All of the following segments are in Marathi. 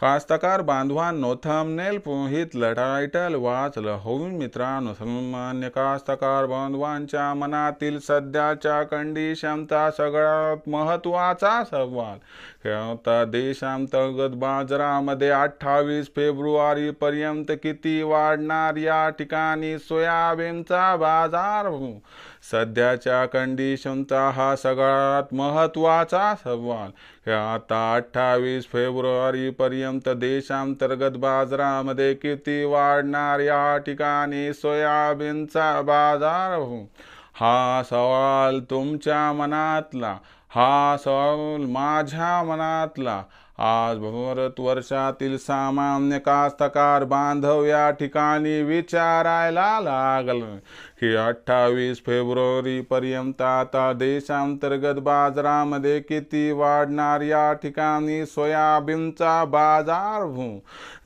कास्तकार बांधवांनो थंबनेल पोहितलं टायटल वाचलं होऊन मित्रांनो सामान्य कास्तकार बांधवांच्या मनातील सध्याच्या कंडिशनचा सगळ्यात महत्त्वाचा सवाल. खेळता देशांतर्गत बाजारामध्ये अठ्ठावीस फेब्रुवारी पर्यंत किती वाढणार या ठिकाणी सोयाबीनचा बाजार? सध्याच्या कंडिशनचा हा सगळ्यात महत्त्वाचा सवाल. हे आता अठ्ठावीस फेब्रुवारी पर्यंत देशांतर्गत बाजारामध्ये किती वाढणार या ठिकाणी सोयाबीनचा बाजार? हा सवाल तुमच्या मनातला हा सवाल माझ्या मनातला. आज भारत वर्षातील सामान्य कास्तकार बांधव या ठिकाणी विचारायला लागलं. की अठ्ठावीस फेब्रुवारी पर्यंत आता देशांतर्गत बाजारामध्ये किती वाढणार या ठिकाणी सोयाबीनचा बाजार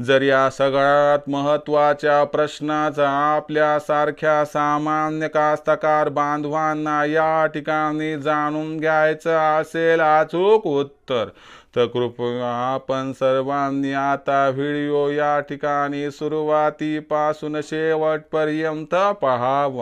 जर या सगळ्यात महत्त्वाच्या प्रश्नाचा आपल्यासारख्या सामान्य कास्तकार बांधवांना या ठिकाणी जाणून घ्यायचं असेल अचूक उत्तर तर कृपया आपण सर्वांनी आता व्हिडिओ या ठिकाणी सुरुवातीपासून शेवटपर्यंत पहावा.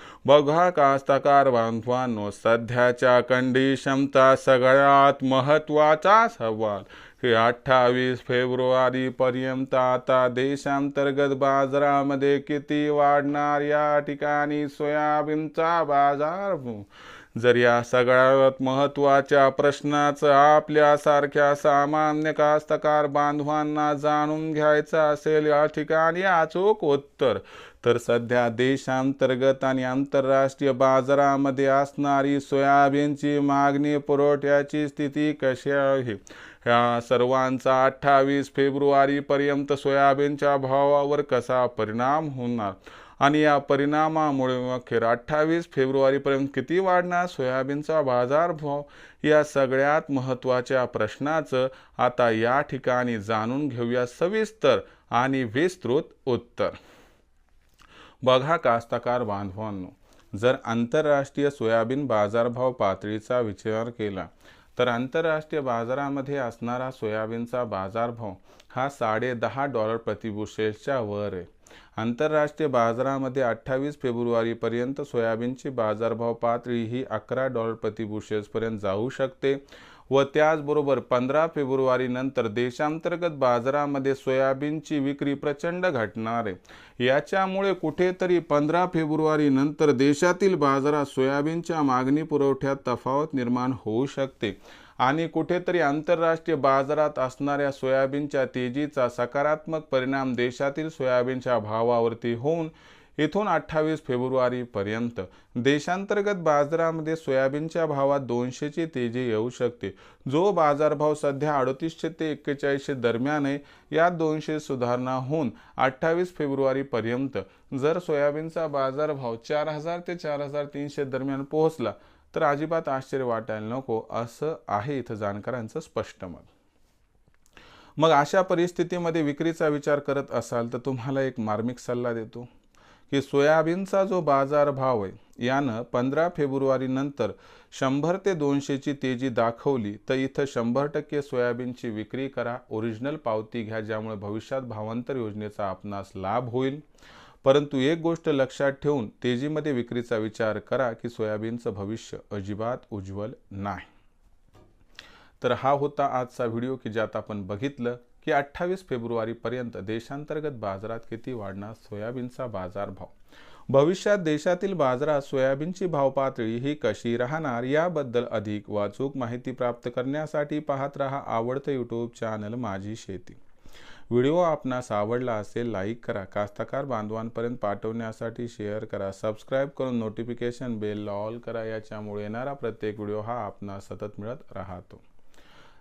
बघा कास्तकार बांधवांनो सध्याच्या कंडिशनचा सगळ्यात महत्त्वाचा सवाल. हे अठ्ठावीस फेब्रुवारी पर्यंत आता देशांतर्गत बाजारामध्ये किती वाढणार या ठिकाणी सोयाबीनचा बाजार? जर या सगळ्यात महत्त्वाच्या प्रश्नाचं आपल्यासारख्या सामान्य कास्तकार बांधवांना जाणून घ्यायचं असेल या ठिकाणी अचूक उत्तर. तर सध्या देशांतर्गत आणि आंतरराष्ट्रीय बाजारामध्ये असणारी सोयाबीनची मागणी पुरवठ्याची स्थिती कशी आहे? ह्या सर्वांचा अठ्ठावीस फेब्रुवारीपर्यंत सोयाबीनच्या भावावर कसा परिणाम होणार? आणि या परिणामामुळे अखेर अठ्ठावीस फेब्रुवारीपर्यंत किती वाढणार सोयाबीनचा बाजारभाव? या सगळ्यात महत्त्वाच्या प्रश्नाचं आता या ठिकाणी जाणून घेऊया सविस्तर आणि विस्तृत उत्तर. बघा कास्तकार बांधवांनो जर आंतरराष्ट्रीय सोयाबीन बाजारभाव पातळीचा विचार केला तर आंतरराष्ट्रीय बाजारामध्ये असणारा सोयाबीनचा बाजारभाव हा साडे दहा डॉलर प्रतिबुशेल्सच्या वर आहे. आंतरराष्ट्रीय बाजारामध्ये अठ्ठावीस फेब्रुवारीपर्यंत सोयाबीनची बाजारभाव पातळी ही अकरा डॉलर प्रतिबुशेल्सपर्यंत जाऊ शकते. व त्याचबरोबर पंधरा फेब्रुवारी नंतर देशांतर्गत बाजारामध्ये सोयाबीनची विक्री प्रचंड घटणार आहे. याच्यामुळे कुठेतरी पंधरा फेब्रुवारी नंतर देशातील बाजारात सोयाबीनच्या मागणी पुरवठ्यात तफावत निर्माण होऊ शकते. आणि कुठेतरी आंतरराष्ट्रीय बाजारात असणाऱ्या सोयाबीनच्या तेजीचा सकारात्मक परिणाम देशातील सोयाबीनच्या भावावरती होऊन इथून अठ्ठावीस फेब्रुवारीपर्यंत देशांतर्गत बाजारामध्ये सोयाबीनच्या भावात दोनशेची तेजी येऊ शकते. जो बाजारभाव सध्या अडतीसशे ते एक्केचाळीसशे दरम्यान आहे यात दोनशे सुधारणा होऊन अठ्ठावीस फेब्रुवारीपर्यंत जर सोयाबीनचा बाजारभाव चार हजार ते चार हजार तीनशे दरम्यान पोहोचला तर अजिबात आश्चर्य वाटायला नको असं आहे इथं जाणकारांचं स्पष्ट मत. मग अशा परिस्थितीमध्ये विक्रीचा विचार करत असाल तर तुम्हाला एक मार्मिक सल्ला देतो. की सोयाबीनचा जो बाजारभाव आहे यानं पंधरा फेब्रुवारीनंतर शंभर ते दोनशेची तेजी दाखवली. तर इथं शंभर टक्के सोयाबीनची विक्री करा ओरिजिनल पावती घ्या ज्यामुळे भविष्यात भावांतर योजनेचा आपणास लाभ होईल. परंतु एक गोष्ट लक्षात ठेवून तेजीमध्ये विक्रीचा विचार करा की सोयाबीनचं भविष्य अजिबात उज्ज्वल नाही. तर हा होता आजचा व्हिडिओ की ज्यात आपण बघितलं की अठ्ठावीस फेब्रुवारीपर्यंत देशांतर्गत बाजारात किती वाढणार सोयाबीनचा बाजारभाव? भविष्यात देशातील बाजारात सोयाबीनची भावपातळी ही कशी राहणार याबद्दल अधिक वाचूक माहिती प्राप्त करण्यासाठी पाहत रहा आवडतं यूट्यूब चॅनल माझी शेती. व्हिडिओ आपणास आवडला असेल लाईक करा कास्तकार बांधवांपर्यंत पाठवण्यासाठी शेअर करा सबस्क्राईब करून नोटिफिकेशन बेल ऑल करा याच्यामुळे येणारा प्रत्येक व्हिडिओ हा आपणास सतत मिळत राहतो.